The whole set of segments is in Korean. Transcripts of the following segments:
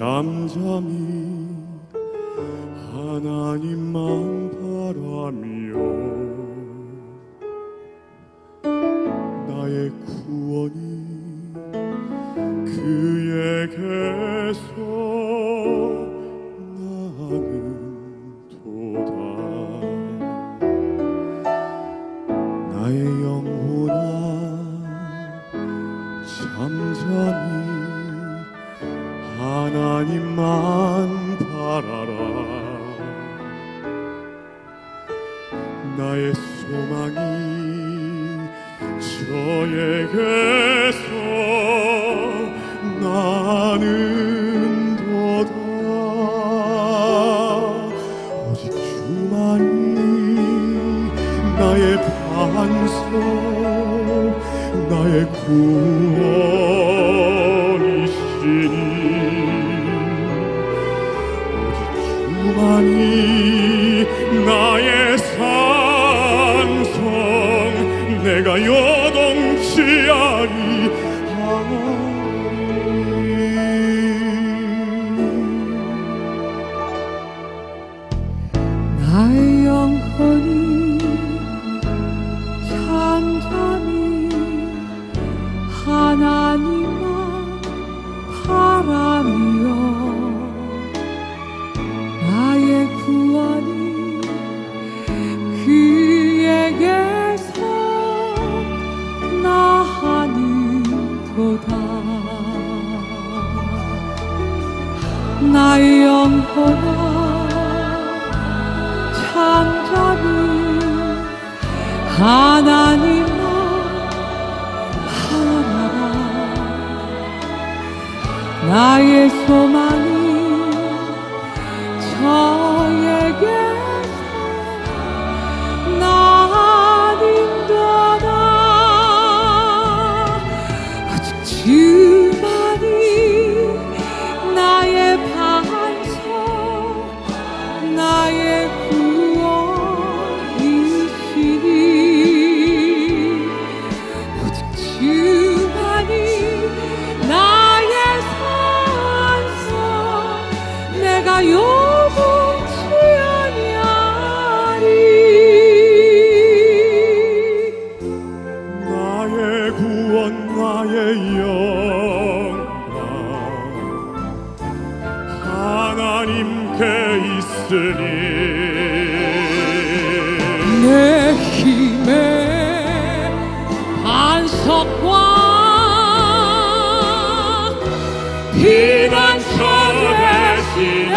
잠잠히 again. 속에 있으니 내 힘의 반석과 피난처 대신에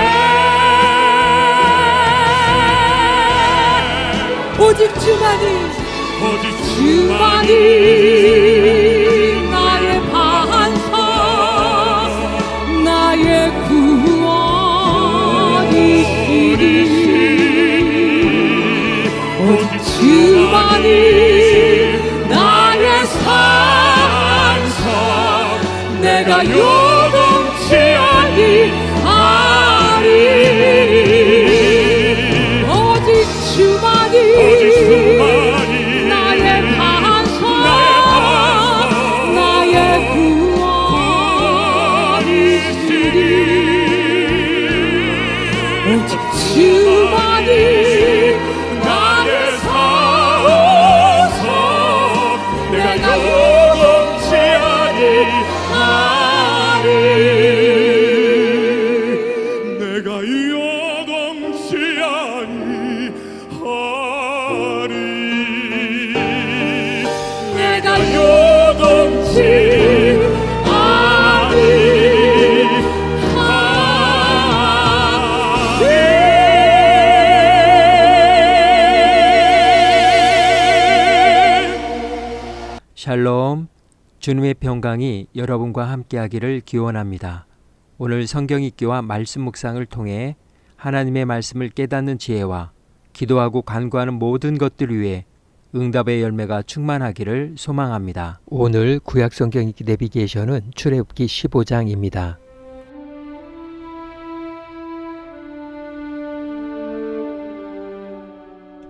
오직 주만이 오직 주만이 나의 산성 내가 요 샬롬, 주님의 평강이 여러분과 함께하기를 기원합니다. 오늘 성경 읽기와 말씀 묵상을 통해 하나님의 말씀을 깨닫는 지혜와 기도하고 간구하는 모든 것들 위해 응답의 열매가 충만하기를 소망합니다. 오늘 구약 성경 읽기 내비게이션은 출애굽기 15장입니다.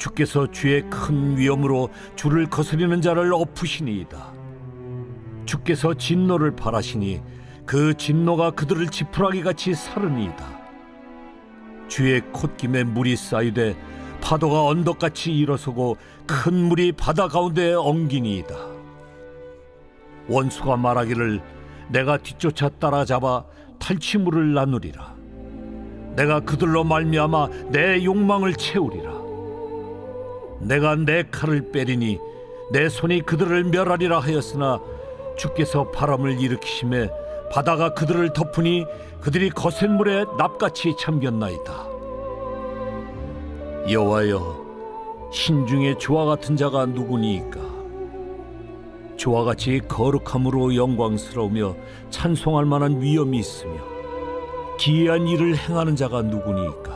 주께서 주의 큰 위엄으로 주를 거스리는 자를 엎으시니이다. 주께서 진노를 바라시니 그 진노가 그들을 지푸라기 같이 사르니이다. 주의 콧김에 물이 쌓이되 파도가 언덕같이 일어서고 큰 물이 바다 가운데 엉기니이다. 원수가 말하기를 내가 뒤쫓아 따라잡아 탈취물을 나누리라. 내가 그들로 말미암아 내 욕망을 채우리라. 내가 내 칼을 빼리니 내 손이 그들을 멸하리라 하였으나 주께서 바람을 일으키심에 바다가 그들을 덮으니 그들이 거센 물에 납같이 잠겼나이다. 여호와여 신중에 주와 같은 자가 누구니이까 주와 같이 거룩함으로 영광스러우며 찬송할 만한 위엄이 있으며 기이한 일을 행하는 자가 누구니이까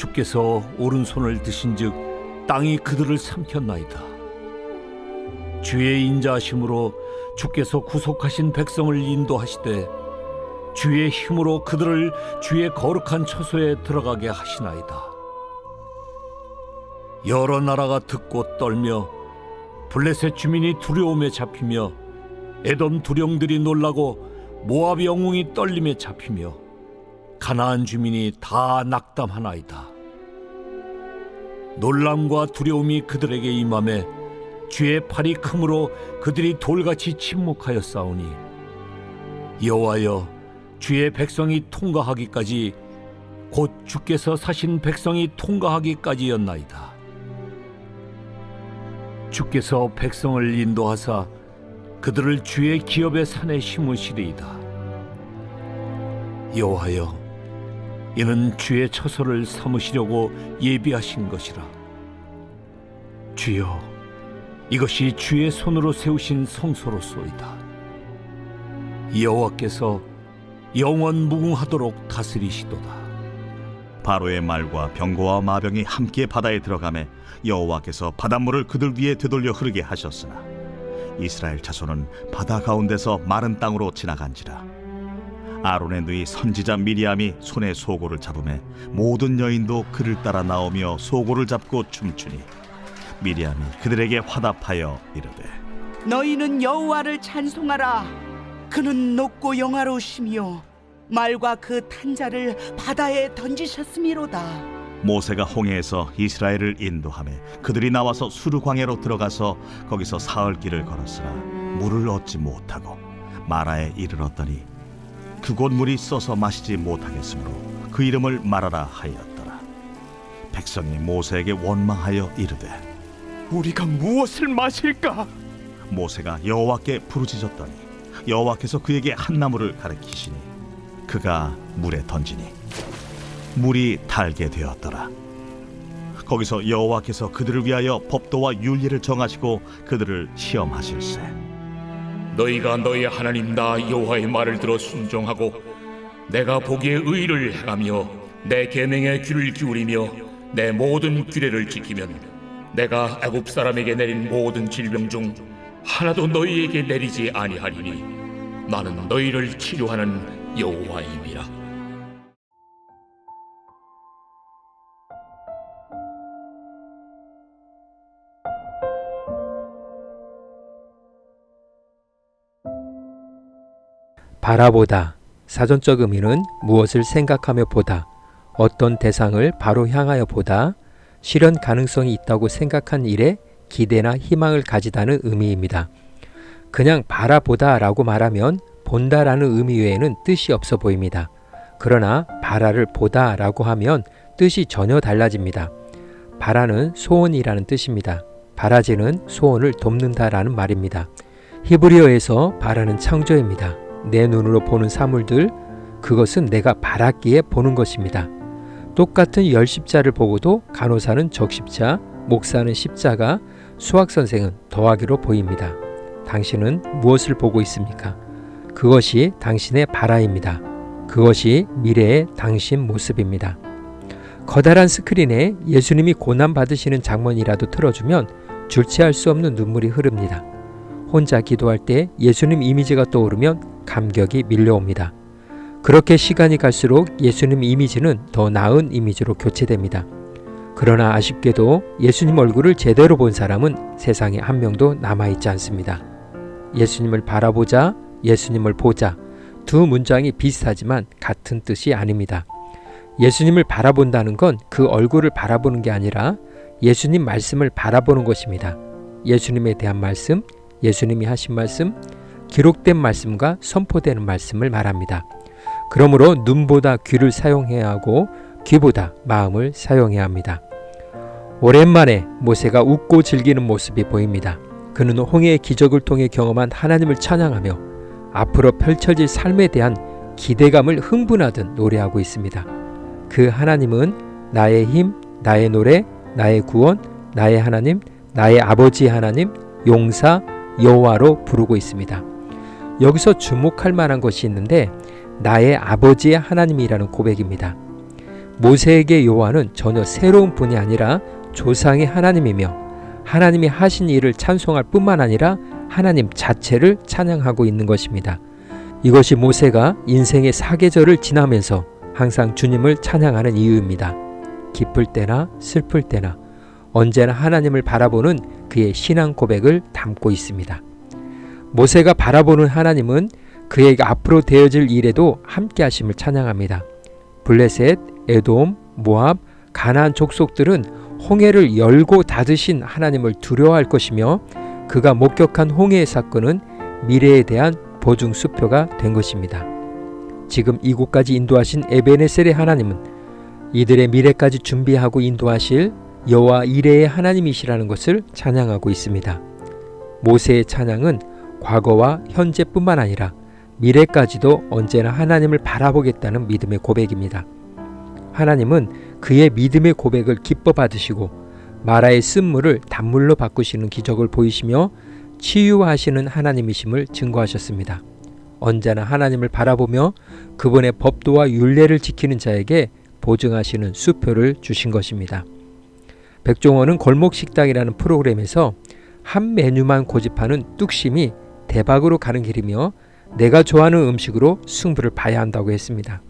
주께서 오른손을 드신즉 땅이 그들을 삼켰나이다 주의 인자하심으로 주께서 구속하신 백성을 인도하시되 주의 힘으로 그들을 주의 거룩한 처소에 들어가게 하시나이다. 여러 나라가 듣고 떨며 블레셋 주민이 두려움에 잡히며 에돔 두령들이 놀라고 모압 영웅이 떨림에 잡히며 가나안 주민이 다 낙담하나이다. 놀람과 두려움이 그들에게 임함에 주의 팔이 크므로 그들이 돌같이 침묵하여 싸우니 여호와여 주의 백성이 통과하기까지 곧 주께서 사신 백성이 통과하기까지였나이다. 주께서 백성을 인도하사 그들을 주의 기업의 산에 심으시리이다. 여호와여, 이는 주의 처소를 삼으시려고 예비하신 것이라. 주여, 이것이 주의 손으로 세우신 성소로소이다. 여호와께서 영원 무궁하도록 다스리시도다. 바로의 말과 병거와 마병이 함께 바다에 들어가매 여호와께서 바닷물을 그들 위에 되돌려 흐르게 하셨으나 이스라엘 자손은 바다 가운데서 마른 땅으로 지나간지라 아론의 누이 선지자 미리암이 손에 소고를 잡음에 모든 여인도 그를 따라 나오며 소고를 잡고 춤추니 미리암이 그들에게 화답하여 이르되 너희는 여호와를 찬송하라. 그는 높고 영화로우시며 말과 그 탄자를 바다에 던지셨음이로다. 모세가 홍해에서 이스라엘을 인도하며 그들이 나와서 수르 광야로 들어가서 거기서 사흘 길을 걸었으나 물을 얻지 못하고 마라에 이르렀더니 그곳 물이 써서 마시지 못하겠으므로 그 이름을 마라라 하였더라 백성이 모세에게 원망하여 이르되 우리가 무엇을 마실까? 모세가 여호와께 부르짖었더니 여호와께서 그에게 한 나무를 가리키시니 그가 물에 던지니 물이 달게 되었더라. 거기서 여호와께서 그들을 위하여 법도와 윤리를 정하시고 그들을 시험하실세. 너희가 너희 하나님 나 여호와의 말을 들어 순종하고 내가 보기에 의를 행하며 내 계명에 귀를 기울이며 내 모든 규례를 지키면 내가 애굽 사람에게 내린 모든 질병 중 하나도 너희에게 내리지 아니하리니 나는 너희를 치료하는 여호와임이라. 바라보다. 사전적 의미는 무엇을 생각하며 보다, 어떤 대상을 바로 향하여 보다, 실현 가능성이 있다고 생각한 일에 기대나 희망을 가지다는 의미입니다. 그냥 바라보다 라고 말하면 본다라는 의미 외에는 뜻이 없어 보입니다. 그러나 바라를 보다 라고 하면 뜻이 전혀 달라집니다. 바라는 소원이라는 뜻입니다. 바라지는 소원을 돕는다라는 말입니다. 히브리어에서 바라는 창조입니다. 내 눈으로 보는 사물들, 그것은 내가 바랐기에 보는 것입니다. 똑같은 열 십자를 보고도 간호사는 적십자, 목사는 십자가, 수학선생은 더하기로 보입니다. 당신은 무엇을 보고 있습니까? 그것이 당신의 바라입니다. 그것이 미래의 당신 모습입니다. 커다란 스크린에 예수님이 고난 받으시는 장면이라도 틀어주면 줄치할 수 없는 눈물이 흐릅니다. 혼자 기도할 때 예수님 이미지가 떠오르면 감격이 밀려옵니다. 그렇게 시간이 갈수록 예수님 이미지는 더 나은 이미지로 교체됩니다. 그러나 아쉽게도 예수님 얼굴을 제대로 본 사람은 세상에 한 명도 남아있지 않습니다. 예수님을 바라보자, 예수님을 보자. 두 문장이 비슷하지만 같은 뜻이 아닙니다. 예수님을 바라본다는 건 그 얼굴을 바라보는 게 아니라 예수님 말씀을 바라보는 것입니다. 예수님에 대한 말씀, 예수님이 하신 말씀, 기록된 말씀과 선포되는 말씀을 말합니다. 그러므로 눈보다 귀를 사용해야 하고 귀보다 마음을 사용해야 합니다. 오랜만에 모세가 웃고 즐기는 모습이 보입니다. 그는 홍해의 기적을 통해 경험한 하나님을 찬양하며 앞으로 펼쳐질 삶에 대한 기대감을 흥분하듯 노래하고 있습니다. 그 하나님은 나의 힘, 나의 노래, 나의 구원, 나의 하나님, 나의 아버지 하나님, 용사, 여호와로 부르고 있습니다. 여기서 주목할 만한 것이 있는데 나의 아버지의 하나님이라는 고백입니다. 모세에게 여호와는 전혀 새로운 분이 아니라 조상의 하나님이며 하나님이 하신 일을 찬송할 뿐만 아니라 하나님 자체를 찬양하고 있는 것입니다. 이것이 모세가 인생의 사계절을 지나면서 항상 주님을 찬양하는 이유입니다. 기쁠 때나 슬플 때나 언제나 하나님을 바라보는 그의 신앙 고백을 담고 있습니다. 모세가 바라보는 하나님은 그에게 앞으로 되어질 일에도 함께 하심을 찬양합니다. 블레셋, 에돔, 모압, 가나안 족속들은 홍해를 열고 닫으신 하나님을 두려워할 것이며 그가 목격한 홍해의 사건은 미래에 대한 보증 수표가 된 것입니다. 지금 이곳까지 인도하신 에베네셀의 하나님은 이들의 미래까지 준비하고 인도하실 여호와 이레의 하나님이시라는 것을 찬양하고 있습니다. 모세의 찬양은 과거와 현재뿐만 아니라 미래까지도 언제나 하나님을 바라보겠다는 믿음의 고백입니다. 하나님은 그의 믿음의 고백을 기뻐 받으시고 마라의 쓴물을 단물로 바꾸시는 기적을 보이시며 치유하시는 하나님이심을 증거하셨습니다. 언제나 하나님을 바라보며 그분의 법도와 윤례를 지키는 자에게 보증하시는 수표를 주신 것입니다. 백종원은 골목식당이라는 프로그램에서 한 메뉴만 고집하는 뚝심이 대박으로 가는 길이며 내가 좋아하는 음식으로 승부를 봐야 한다고 했습니다.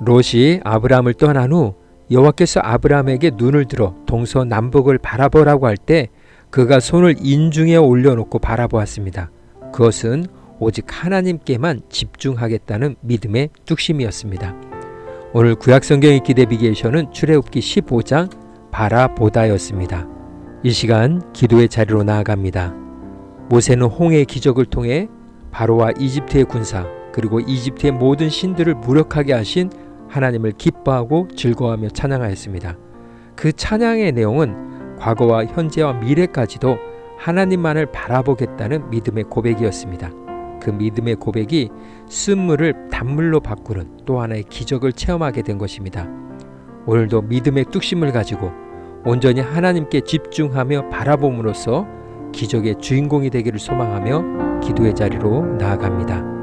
롯이 아브라함을 떠난 후 여호와께서 아브라함에게 눈을 들어 동서남북을 바라보라고 할 때 그가 손을 인중에 올려놓고 바라보았습니다. 그것은 오직 하나님께만 집중하겠다는 믿음의 뚝심이었습니다. 오늘 구약성경 읽기 내비게이션은 출애굽기 15장 바라보다였습니다. 이 시간 기도의 자리로 나아갑니다. 모세는 홍해의 기적을 통해 바로와 이집트의 군사 그리고 이집트의 모든 신들을 무력하게 하신 하나님을 기뻐하고 즐거워하며 찬양하였습니다. 그 찬양의 내용은 과거와 현재와 미래까지도 하나님만을 바라보겠다는 믿음의 고백이었습니다. 그 믿음의 고백이 쓴물을 단물로 바꾸는 또 하나의 기적을 체험하게 된 것입니다. 오늘도 믿음의 뚝심을 가지고 온전히 하나님께 집중하며 바라봄으로써 기적의 주인공이 되기를 소망하며 기도의 자리로 나아갑니다.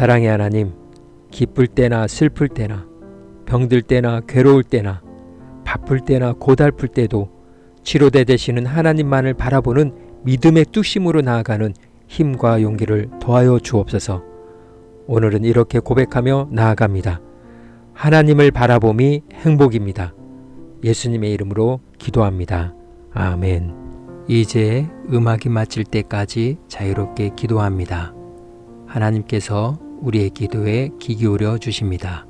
사랑의 하나님, 기쁠 때나 슬플 때나 병들 때나 괴로울 때나 바쁠 때나 고달플 때도 치료대 되시는 하나님만을 바라보는 믿음의 뚝심으로 나아가는 힘과 용기를 더하여 주옵소서. 오늘은 이렇게 고백하며 나아갑니다. 하나님을 바라봄이 행복입니다. 예수님의 이름으로 기도합니다. 아멘. 이제 음악이 마칠 때까지 자유롭게 기도합니다. 하나님께서 우리의 기도에 귀 기울여 주십니다.